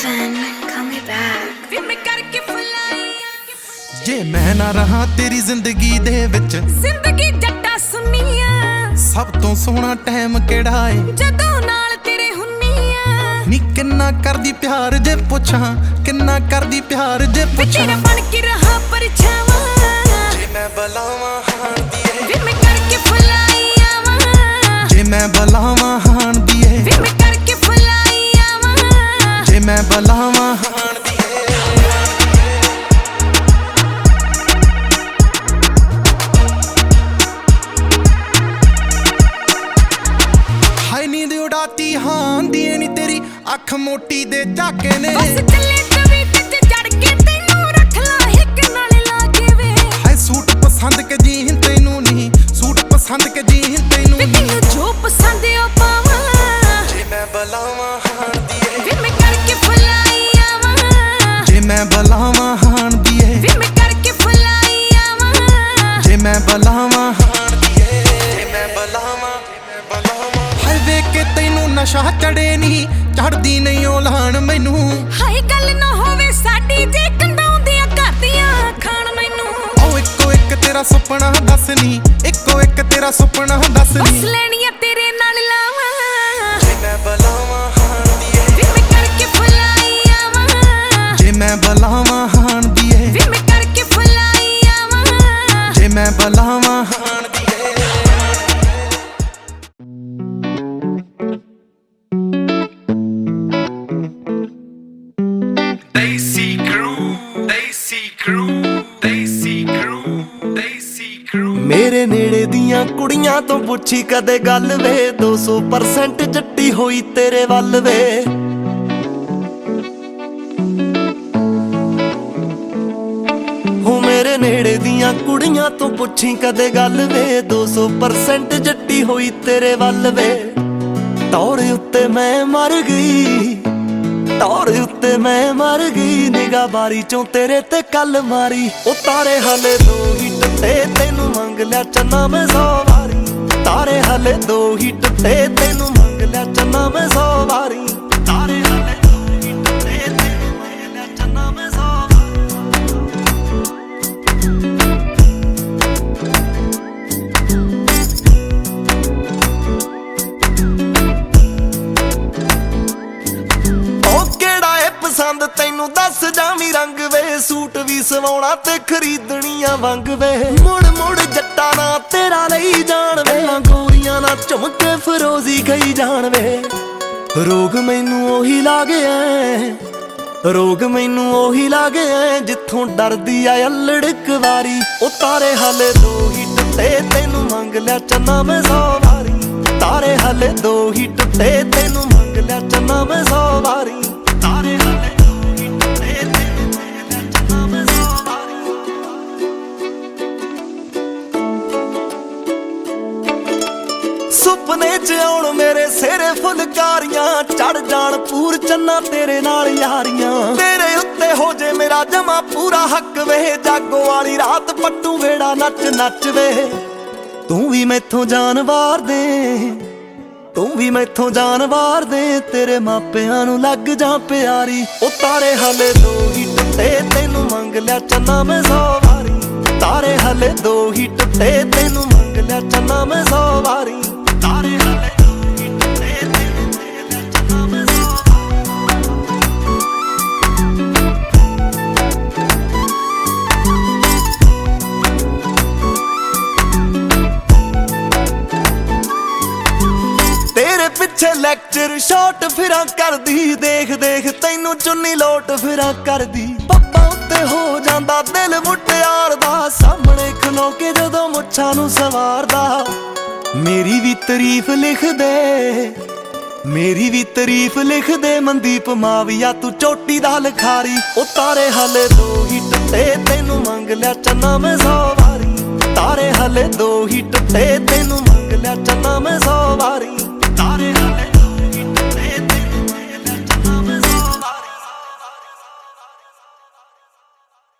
Kevin, call me back. ਵੀ ਮੈਂ ਕਰਕੇ ਫੁਲਾਈ ਜੇ ਮੈਂ ਨਾ ਰਹਾ ਤੇਰੀ ਜ਼ਿੰਦਗੀ ਦੇ ਵਿੱਚ ਜ਼ਿੰਦਗੀ ਜੱਟਾ ਸੁਨੀਆਂ। ਸਭ ਤੋਂ ਸੋਹਣਾ ਟਾਈਮ ਕਿਹੜਾ ਏ? ਜਦੋਂ ਨਾਲ ਤੇਰੇ ਹੁੰਨੀਆਂ। ਨੀ ਕਿੰਨਾ ਕਰਦੀ ਪਿਆਰ ਜੇ ਪੁੱਛਾਂ ਕਿੰਨਾ ਕਰਦੀ ਪਿਆਰ ਜੇ ਵੀ ਪੁੱਛਾਂ। ਤੇਰਾ ਬਣ ਕੇ ਰਹਾ ਪਰਛਾਵਾਂ। ਜੇ ਮੈਂ ਬਲਾਵਾਂ ਹਾਣ ਦੀਏ ਵੀ ਮੈਂ ਕਰਕੇ ਫੁਲਾਈ ਆਵਾਂ ਜੇ ਮੈਂ ਬਲਾਵਾਂ ਹਾਣ ਦੀਏ ਵੀ ਮੈਂ ਮੈਂ ਬਲਾਵਾਂ ਹਾਣ ਦੀਏ ਹਾਈ ਨੀਂਦ ਉਡਾਤੀ ਹਾਂ ਦੀ ਨੀ ਤੇਰੀ ਅੱਖ ਮੋਟੀ ਦੇ ਝਾਕੇ ਨੇ। ਬਸ ਚੱਲੇ ਤਵੀਤ ਚ ਚੜ ਕੇ ਤੈਨੂੰ ਰੱਖ ਲਾ ਹਿੱਕ ਨਾਲ ਲਾ ਕੇ ਵੇ। ਹਾਏ ਸੂਟ ਪਸੰਦ ਕੇ ਜੀਨ ਤੈਨੂੰ ਨਹੀਂ ਸੂਟ ਪਸੰਦ ਕੇ ਜੀਨ ਬਲਾਵਾਂ ਹਾਣ ਦੀਏ। ਵੀ ਮੈਂ ਕਰਕੇ ਫੁਲਾਈ ਆਵਾਂ। ਜੇ ਮੈਂ ਬਲਾਵਾਂ ਹਾਣ ਦੀਏ। ਜੇ ਮੈਂ ਬਲਾਵਾਂ ਜੇ ਮੈਂ ਬਲਾਵਾਂ। ਹਾਏ ਵੇਖ ਕੇ ਤੈਨੂੰ ਨਸ਼ਾ ਚੜੇ ਨਹੀਂ ਚੜਦੀ ਨਹੀਂ ਉਹ ਲਾਣ ਮੈਨੂੰ। ਹਾਏ ਗੱਲ ਨਾ ਹੋਵੇ ਸਾਡੀ ਜੇ ਕੰਡਾਉਂਦੀਆਂ ਕਰਦੀਆਂ ਖਾਣ ਮੈਨੂੰ। ਉਹ ਇੱਕੋ ਇੱਕ ਤੇਰਾ ਸੁਪਨਾ ਦੱਸ ਨਹੀਂ ਇੱਕੋ ਇੱਕ ਤੇਰਾ ਸੁਪਨਾ ਦੱਸ ਨਹੀਂ ਦੀਆਂ ਕੁੜੀਆਂ ਤੋਂ ਪੁੱਛੀ ਕਦੇ ਗੱਲ ਵੇ 200% ਜੱਟੀ ਹੋਈ ਤੇਰੇ ਵੱਲ ਵੇ। ਹੋ, ਮੇਰੇ ਨੇੜੇ ਦੀਆਂ ਕੁੜੀਆਂ ਤੋਂ ਪੁੱਛੀ ਕਦੇ ਗੱਲ ਵੇ 200% ਜੱਟੀ ਹੋਈ ਤੇਰੇ ਵੱਲ ਵੇ। ਤੌਰ ਉੱਤੇ ਮੈਂ ਮਰ ਗਈ ਤੌਰ ਉੱਤੇ ਮੈਂ ਮਰ ਗਈ ਨਿਗਾ ਬਾਰੀ ਚੋਂ ਤੇਰੇ ਤੇ ਕੱਲ ਮਾਰੀ। ਉਹ ਤਾਰੇ ਹਲੇ ਦੋ ਹੀ ਟੱਟੇ ਤੈਨੂੰ ਮੰਗ ਲਿਆ ਚੰਨਾ ਮੈਂ ਸੌ ਵਾਰੀ। ਤਾਰੇ ਹਲੇ ਦੋ ਹੀ ਟੁੱਟੇ, ਤੈਨੂੰ ਮੰਗ ਲਿਆ ਚੰਨਾ ਮੈਂ ਸੌ ਵਾਰੀ। ਤਾਰੇ ਹਲੇ ਦੋ ਹੀ ਟੱਟੇ, ਤੈਨੂੰ ਮੰਗ ਲਿਆ ਚੰਨਾ ਮੈਂ ਸੌ ਉਹ ਕਿਹੜਾ ਏ ਪਸੰਦ ਤੈਨੂੰ ਦੱਸ ਜਾਵੀਂ ਰੰਗ ਵੇ? ਸੂਟ ਵੀ ਸਵਾਉਣਾ ਤੇ ਖਰੀਦਣੀਆਂ ਵੰਗ ਵੇ। ਮੁੜ ਮੁੜ ਨਾ ਤੇਰਾ ਲਈ ਜਾਣ ਵੇ ਗੋਰੀਆਂ ਨਾ ਝੁਮਕੇ ਫਰੋਜ਼ੀ ਗਈ ਜਾਣ ਵੇ ਰੋਗ ਮੈਨੂੰ ਉਹੀ ਲਾਗਿਆ ਰੋਗ ਮੈਨੂੰ ਉਹੀ ਲਾਗਿਆ ਜਿੱਥੋਂ ਡਰਦੀ ਆ ਅਲੜਕ ਵਾਰੀ। ਉਹ ਤਾਰੇ ਹਲੇ ਦੋ ਹੀ ਟੁੱਟੇ, ਤੈਨੂੰ ਮੰਗ ਲਿਆ ਚੰਨਾ ਮੈਂ ਸੌ ਵਾਰੀ। ਤਾਰੇ ਹਲੇ ਦੋ ਹੀ ਟੁੱਟੇ, ਤੈਨੂੰ ਮੰਗ ਲਿਆ ਚੰਨਾ ਮੈਂ ਸੌ ਵਾਰੀ। ਸੁਪਨੇ ਆਉਣ ਮੇਰੇ ਸਿਰੇ ਫੁਲਕਾਰੀਆਂ ਚੜ ਜਾਣ ਪੂਰ ਚੰਨਾ ਤੇਰੇ ਨਾਲ ਯਾਰੀਆਂ। ਤੇਰੇ ਉੱਤੇ ਹੋ ਜੇ ਮੇਰਾ ਜਮਾ ਪੂਰਾ ਹੱਕ ਵੇ, ਜਾਗੋ ਵਾਲੀ ਰਾਤ ਪੱਟੂ ਵੇੜਾ ਨੱਚ ਨੱਚ ਵੇ। ਤੂੰ ਵੀ ਮੈਥੋਂ ਜਾਨ ਵਾਰ ਦੇ, ਤੂੰ ਵੀ ਮੈਥੋਂ ਜਾਨ ਵਾਰ ਦੇ, ਤੇਰੇ ਮਾਪਿਆਂ ਨੂੰ ਲੱਗ ਜਾ ਪਿਆਰੀ। ਉਹ ਤਾਰੇ ਹਲੇ ਦੋ ਹੀ ਟੁੱਟੇ, ਤੈਨੂੰ ਮੰਗ ਲਿਆ ਚੰਨਾ ਮੈਂ ਸੌ ਵਾਰੀ। ਤਾਰੇ ਹਲੇ ਦੋ ਹੀ ਟੁੱਟੇ, ਤੈਨੂੰ ਮੰਗ ਲਿਆ ਚੰਨਾ ਮੈਂ ਸੌ ਵਾਰੀ। ਲੈਕਚਰ ਸ਼ਾਟ ਫਿਰਾਂ ਕਰਦੀ, ਦੇਖ ਦੇਖ, ਤੈਨੂੰ ਚੁੰਨੀ ਲੋਟ ਫਿਰਾਂ ਕਰਦੀ। ਪੱਪਾ ਉੱਤੇ ਹੋ ਜਾਂਦਾ ਦਿਲ ਮੁਟਿਆਰ ਦਾ ਸਾਹਮਣੇ ਖਲੋ ਕੇ ਜਦੋਂ ਮੁੱਛਾਂ ਨੂੰ ਸਵਾਰਦਾ। ਮੇਰੀ ਵੀ ਤਾਰੀਫ ਲਿਖ ਦੇ, ਮੇਰੀ ਵੀ ਤਾਰੀਫ ਲਿਖ ਦੇ, ਮਨਦੀਪ ਮਾਵੀਆ, ਤੂੰ ਚੋਟੀ ਦਾ ਲਖਾਰੀ। ਉਹ ਤਾਰੇ ਹਲੇ ਦੋ ਹੀ ਟੱਟੇ, ਤੈਨੂੰ ਮੰਗ ਲਿਆ ਚੰਨਾ ਮੈਂ ਸੌ ਵਾਰੀ। ਤਾਰੇ ਹਲੇ ਦੋ ਹੀ ਟੁੱਟੇ, ਤੈਨੂੰ ਮੰਗ ਲਿਆ ਚੰਨਾ ਮੈਂ ਸੌ ਵਾਰੀ।